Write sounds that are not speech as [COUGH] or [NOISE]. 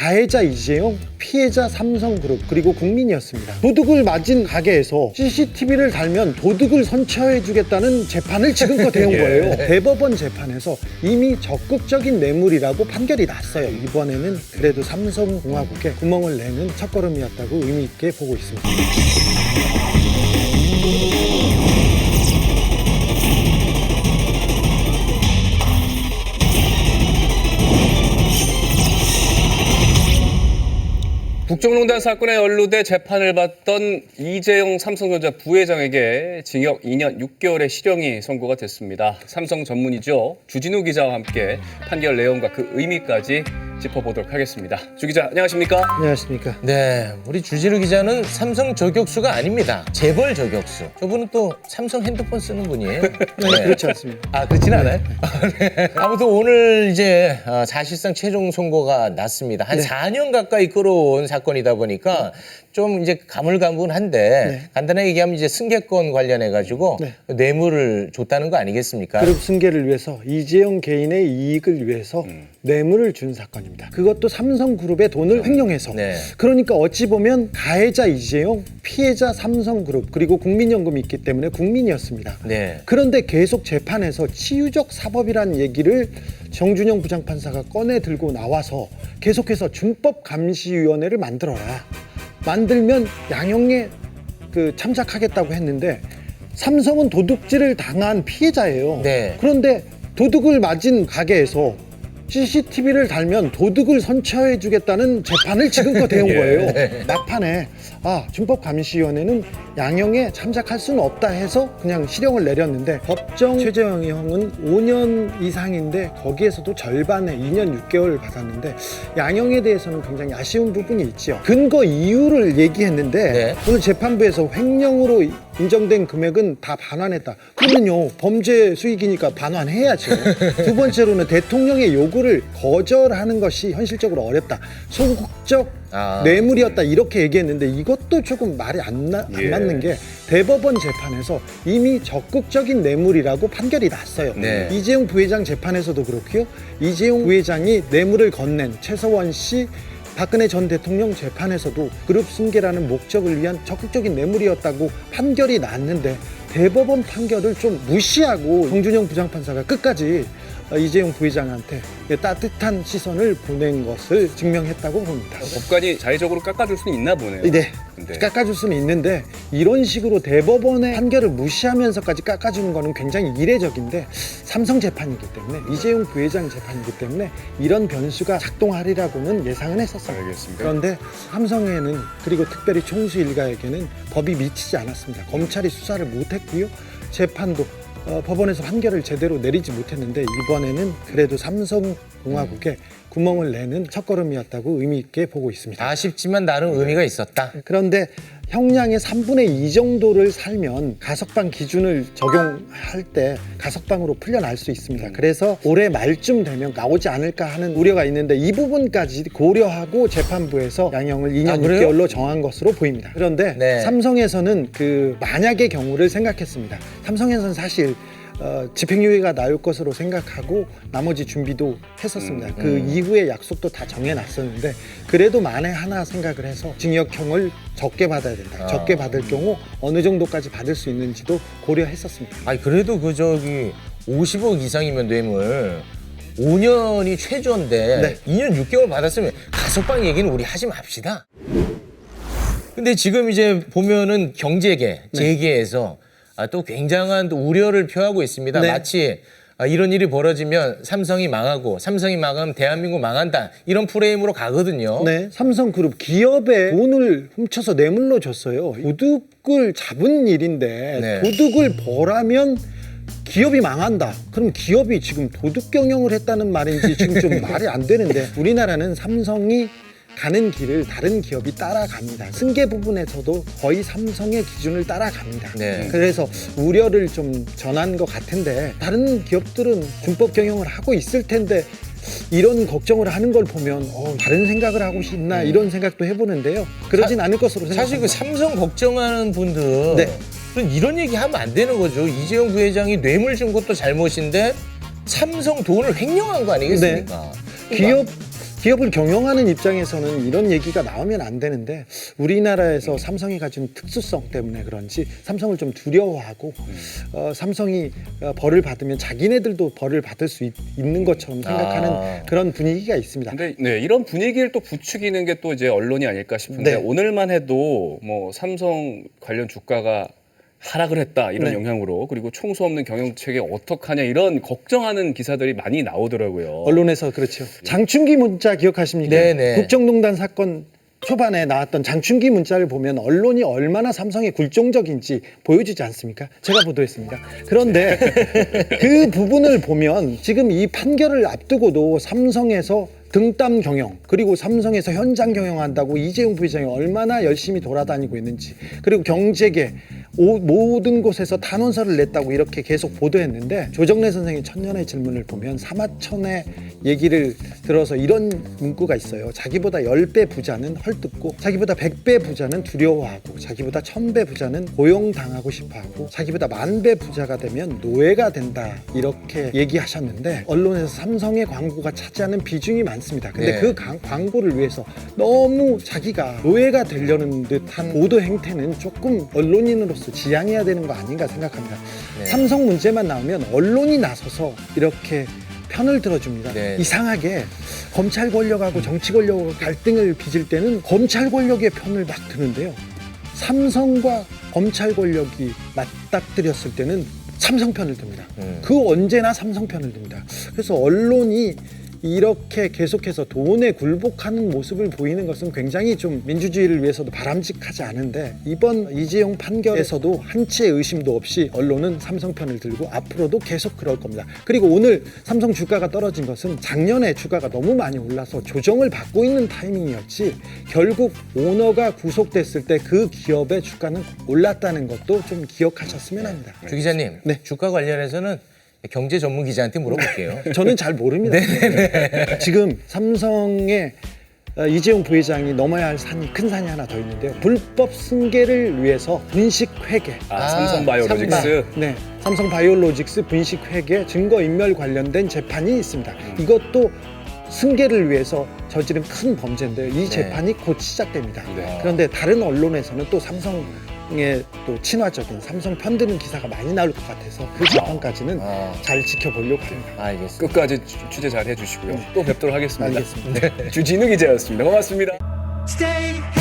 가해자 이재용, 피해자 삼성그룹 그리고 국민이었습니다. 도둑을 맞은 가게에서 CCTV를 달면 도둑을 선처해주겠다는 재판을 지금껏 해온 [LAUGHS] 예. 거예요. 대법원 재판에서 이미 적극적인 뇌물이라고 판결이 났어요. 이번에는 그래도 삼성공화국에 구멍을 내는 첫걸음이었다고 의미 있게 보고 있습니다. 국정농단 사건에 연루돼 재판을 받던 이재용 삼성전자 부회장에게 징역 2년 6개월의 실형이 선고가 됐습니다. 삼성 전문이죠. 주진우 기자와 함께 판결 내용과 그 의미까지 짚어보도록 하겠습니다. 주 기자, 안녕하십니까? 안녕하십니까. 네, 우리 주진우 기자는 삼성 저격수가 아닙니다. 재벌 저격수. 저분은 또 삼성 핸드폰 쓰는 분이에요. [LAUGHS] 네, 그렇지 않습니다. 아, 그렇진 않아요? [LAUGHS] 네. 아무튼 오늘 이제 어, 사실상 최종 선고가 났습니다. 한 네. 4년 가까이 끌어온 사건 이다 보니까 좀 이제 가물가물한데 네. 간단하게 얘기하면 이제 승계권 관련해 가지고 네. 뇌물을 줬다는 거 아니겠습니까? 그룹 승계를 위해서 이재용 개인의 이익을 위해서 뇌물을 준 사건입니다. 그것도 삼성그룹의 돈을 횡령해서. 네. 그러니까 어찌 보면 가해자 이재용, 피해자 삼성그룹 그리고 국민연금이 있기 때문에 국민이었습니다. 네. 그런데 계속 재판에서 치유적 사법이란 얘기를 정준영 부장판사가 꺼내 들고 나와서 계속해서 준법감시위원회를 만들어라. 만들면 양형에 그 참작하겠다고 했는데 삼성은 도둑질을 당한 피해자예요. 네. 그런데 도둑을 맞은 가게에서 CCTV를 달면 도둑을 선처해주겠다는 재판을 지금껏 해온 [LAUGHS] 예. 거예요. 네. 막판에 아 준법감시위원회는 양형에 참작할 수는 없다 해서 그냥 실형을 내렸는데 법정 최저형이 형은 5년 이상인데 거기에서도 절반의 2년 6개월 받았는데 양형에 대해서는 굉장히 아쉬운 부분이 있죠. 근거 이유를 얘기했는데 네. 오늘 재판부에서 횡령으로 인정된 금액은 다 반환했다. 그러면요 범죄 수익이니까 반환해야죠. 두 번째로는 대통령의 요구를 거절하는 것이 현실적으로 어렵다. 소극적 아. 뇌물이었다 이렇게 얘기했는데 이것도 조금 말이 안, 나- 안 예. 맞는 게 대법원 재판에서 이미 적극적인 뇌물이라고 판결이 났어요. 네. 이재용 부회장 재판에서도 그렇고요. 이재용 부회장이 뇌물을 건넨 최서원 씨 박근혜 전 대통령 재판에서도 그룹 승계라는 목적을 위한 적극적인 뇌물이었다고 판결이 났는데 대법원 판결을 좀 무시하고 정준영 부장판사가 끝까지 어, 이재용 부회장한테 따뜻한 시선을 보낸 것을 증명했다고 봅니다. 법관이 자의적으로 깎아줄 수는 있나 보네요. 네. 근데 깎아줄 수는 있는데 이런 식으로 대법원의 판결을 무시하면서까지 깎아주는 거는 굉장히 이례적인데 삼성 재판이기 때문에 이재용 부회장 재판이기 때문에 이런 변수가 작동하리라고는 예상은 했었어요. 알겠습니다. 그런데 삼성에는 그리고 특별히 총수 일가에게는 법이 미치지 않았습니다. 검찰이 수사를 못했 고요. 재판도 어, 법원에서 판결을 제대로 내리지 못했는데 이번에는 그래도 삼성공화국에 구멍을 내는 첫걸음이었다고 의미 있게 보고 있습니다. 아쉽지만 나름 의미가 있었다. 그런데 형량의 3분의 2 정도를 살면 가석방 기준을 적용할 때 가석방으로 풀려날 수 있습니다. 그래서 올해 말쯤 되면 나오지 않을까 하는 우려가 있는데 이 부분까지 고려하고 재판부에서 양형을 2년 아, 그래요? 6개월로 정한 것으로 보입니다. 그런데 네. 삼성에서는 그 만약의 경우를 생각했습니다. 삼성에서는 사실 어, 집행유예가 나올 것으로 생각하고 나머지 준비도 했었습니다. 음, 그 이후에 약속도 다 정해놨었는데 그래도 만에 하나 생각을 해서 징역형을 적게 받아야 된다. 아. 적게 받을 경우 어느 정도까지 받을 수 있는지도 고려했었습니다. 아니 그래도 그 저기 50억 이상이면 뇌물 5년이 최저인데 네. 2년 6개월 받았으면 가석방 얘기는 우리 하지 맙시다. 근데 지금 이제 보면은 경제계, 네. 재계에서 아, 또 굉장한 또 우려를 표하고 있습니다. 네. 마치 아, 이런 일이 벌어지면 삼성이 망하고 삼성이 망하면 대한민국 망한다 이런 프레임으로 가거든요. 네, 삼성그룹 기업에 돈을 훔쳐서 뇌물로 줬어요. 도둑을 잡은 일인데 네. 도둑을 벌하면 기업이 망한다. 그럼 기업이 지금 도둑 경영을 했다는 말인지 지금 좀 [LAUGHS] 말이 안 되는데 우리나라는 삼성이 가는 길을 다른 기업이 따라갑니다. 승계 부분에서도 거의 삼성의 기준을 따라갑니다. 네. 그래서 우려를 좀 전한 것 같은데 다른 기업들은 준법 경영을 하고 있을 텐데 이런 걱정을 하는 걸 보면 어, 다른 생각을 하고 있나 이런 생각도 해보는데요. 그러진 않을 것으로 생각합니다. 사실 그 삼성 걱정하는 분들 네. 은 이런 얘기 하면 안 되는 거죠. 이재용 부회장이 뇌물 준 것도 잘못인데 삼성 돈을 횡령한 거 아니겠습니까? 기업 기업을 경영하는 입장에서는 이런 얘기가 나오면 안 되는데 우리나라에서 삼성이 가진 특수성 때문에 그런지 삼성을 좀 두려워하고 어, 삼성이 어, 벌을 받으면 자기네들도 벌을 받을 수 있, 는 것처럼 생각하는 아. 그런 분위기가 있습니다. 근데 네, 이런 분위기를 또 부추기는 게 또 이제 언론이 아닐까 싶은데 네. 오늘만 해도 뭐 삼성 관련 주가가 하락을 했다 이런 네. 영향으로 그리고 총수 없는 경영 체계 어떡하냐 이런 걱정하는 기사들이 많이 나오더라고요. 언론에서 그렇죠. 장충기 문자 기억하십니까? 네네. 국정농단 사건 초반에 나왔던 장충기 문자를 보면 언론이 얼마나 삼성의 굴종적인지 보여주지 않습니까? 제가 보도했습니다. 그런데 그 부분을 보면 지금 이 판결을 앞두고도 삼성에서 등땀 경영 그리고 삼성에서 현장 경영한다고 이재용 부회장이 얼마나 열심히 돌아다니고 있는지 그리고 경제계 오- 모든 곳에서 탄원서를 냈다고 이렇게 계속 보도했는데 조정래 선생의 천년의 질문을 보면 사마천의 얘기를 들어서 이런 문구가 있어요. 자기보다 10배 부자는 헐뜯고 자기보다 100배 부자는 두려워하고 자기보다 1000배 부자는 고용당하고 싶어하고 자기보다 만배 부자가 되면 노예가 된다 이렇게 얘기하셨는데 언론에서 삼성의 광고가 차지하는 비중이 많습니다. 근데 네. 그 강- 광고를 위해서 너무 자기가 노예가 되려는 듯한 보도 행태는 조금 언론인으로서 지양해야 되는 거 아닌가 생각합니다. 네. 삼성 문제만 나오면 언론이 나서서 이렇게 편을 들어줍니다. 네. 이상하게 검찰 권력하고 정치 권력하고 갈등을 빚을 때는 검찰 권력의 편을 막 드는데요. 삼성과 검찰 권력이 맞닥뜨렸을 때는 삼성 편을 듭니다. 음. 그 언제나 삼성 편을 듭니다. 그래서 언론이 이렇게 계속해서 돈에 굴복하는 모습을 보이는 것은 굉장히 좀 민주주의를 위해서도 바람직하지 않은데 이번 이재용 판결에서도 한치의 의심도 없이 언론은 삼성 편을 들고 앞으로도 계속 그럴 겁니다. 그리고 오늘 삼성 주가가 떨어진 것은 작년에 주가가 너무 많이 올라서 조정을 받고 있는 타이밍이었지 결국 오너가 구속됐을 때 그 기업의 주가는 올랐다는 것도 좀 기억하셨으면 합니다. 주 기자님, 네. 주가 관련해서는 경제 전문 기자한테 물어볼게요. [LAUGHS] 저는 잘 모릅니다. [LAUGHS] 지금 삼성의 어, 이재용 부회장이 넘어야 할 산이 큰 산이 하나 더 있는데요. 불법 승계를 위해서 분식 회계. 아, 아, 삼성 바이오로직스 네, 삼성 바이오로직스 분식 회계 증거 인멸 관련된 재판이 있습니다. 이것도 승계를 위해서 저지른 큰 범죄인데요. 이 재판이 곧 시작됩니다. 네. 그런데 다른 언론에서는 또 삼성의 또 친화적인 삼성 편드는 기사가 많이 나올 것 같아서 그 재판까지는 아, 잘 지켜보려고 합니다. 알겠습니다. 끝까지 취- 취재 잘 해주시고요. 또 뵙도록 하겠습니다. 알겠습니다. [LAUGHS] 주진우 기자였습니다. 고맙습니다. Stay